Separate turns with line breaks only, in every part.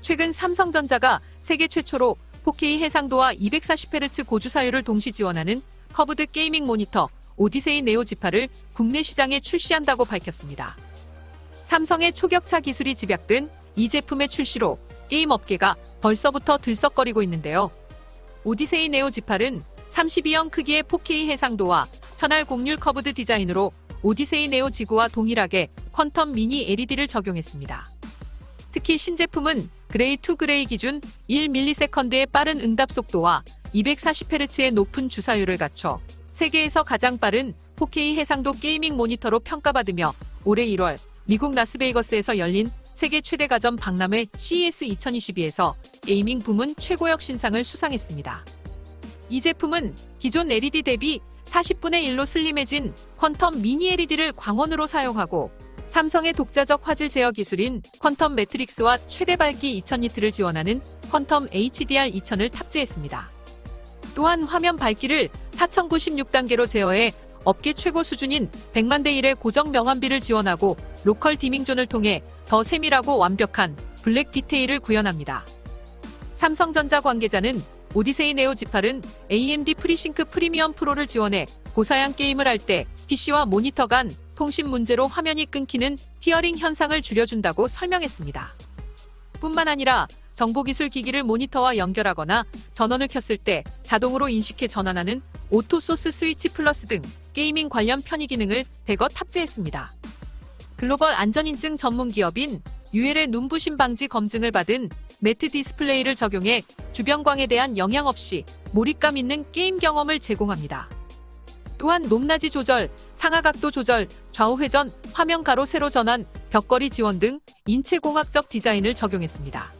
최근 삼성전자가 세계 최초로 4K 해상도와 240Hz 고주사율을 동시 지원하는 커브드 게이밍 모니터 오디세이 네오 지파를 국내 시장에 출시한다고 밝혔습니다. 삼성의 초격차 기술이 집약된 이 제품의 출시로 게임 업계가 벌써부터 들썩거리고 있는데요. 오디세이 네오 지팔은 32형 크기의 4K 해상도와 천알 곡률 커브드 디자인으로 오디세이 네오 지구와 동일하게 퀀텀 미니 LED를 적용했습니다. 특히 신제품은 그레이 투 그레이 기준 1ms의 빠른 응답 속도와 240Hz의 높은 주사율을 갖춰 세계에서 가장 빠른 4K 해상도 게이밍 모니터로 평가받으며 올해 1월 미국 라스베이거스에서 열린 세계 최대 가전 박람회 CES 2022에서 게이밍 부문 최고역 신상을 수상했습니다. 이 제품은 기존 LED 대비 40분의 1로 슬림해진 퀀텀 미니 LED를 광원으로 사용하고 삼성의 독자적 화질 제어 기술인 퀀텀 매트릭스와 최대 밝기 2000니트를 지원하는 퀀텀 HDR 2000을 탑재했습니다. 또한 화면 밝기를 4096단계로 제어해 업계 최고 수준인 100만 대 1의 고정 명암비를 지원하고 로컬 디밍존을 통해 더 세밀하고 완벽한 블랙 디테일을 구현합니다. 삼성전자 관계자는 오디세이 네오 지팔은 AMD 프리싱크 프리미엄 프로를 지원해 고사양 게임을 할 때 PC와 모니터 간 통신 문제로 화면이 끊기는 티어링 현상을 줄여준다고 설명했습니다. 뿐만 아니라 정보기술 기기를 모니터와 연결하거나 전원을 켰을 때 자동으로 인식해 전환하는 오토소스 스위치 플러스 등 게이밍 관련 편의 기능을 대거 탑재했습니다. 글로벌 안전인증 전문 기업인 UL의 눈부심 방지 검증을 받은 매트 디스플레이를 적용해 주변광에 대한 영향 없이 몰입감 있는 게임 경험을 제공합니다. 또한 높낮이 조절, 상하각도 조절, 좌우 회전, 화면 가로 세로 전환, 벽걸이 지원 등 인체공학적 디자인을 적용했습니다.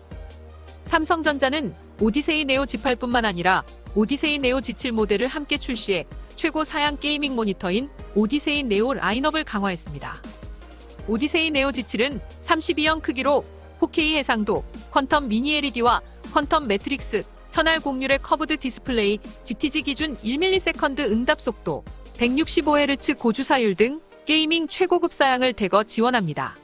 삼성전자는 오디세이 네오 G8뿐만 아니라 오디세이 네오 G7 모델을 함께 출시해 최고 사양 게이밍 모니터인 오디세이 네오 라인업을 강화했습니다. 오디세이 네오 G7은 32형 크기로 4K 해상도, 퀀텀 미니 LED와 퀀텀 매트릭스, 천알 곡률의 커브드 디스플레이, GTG 기준 1ms 응답 속도, 165Hz 고주사율 등 게이밍 최고급 사양을 대거 지원합니다.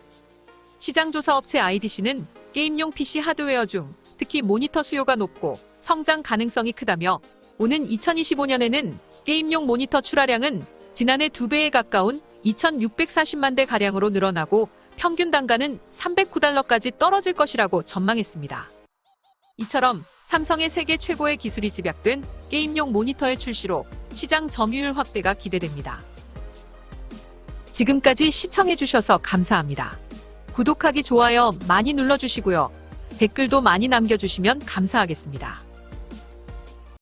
시장조사 업체 IDC는 게임용 PC 하드웨어 중 특히 모니터 수요가 높고 성장 가능성이 크다며 오는 2025년에는 게임용 모니터 출하량은 지난해 2배에 가까운 2,640만 대 가량으로 늘어나고 평균 단가는 309달러까지 떨어질 것이라고 전망했습니다. 이처럼 삼성의 세계 최고의 기술이 집약된 게임용 모니터의 출시로 시장 점유율 확대가 기대됩니다. 지금까지 시청해주셔서 감사합니다. 구독하기, 좋아요 많이 눌러주시고요. 댓글도 많이 남겨주시면 감사하겠습니다.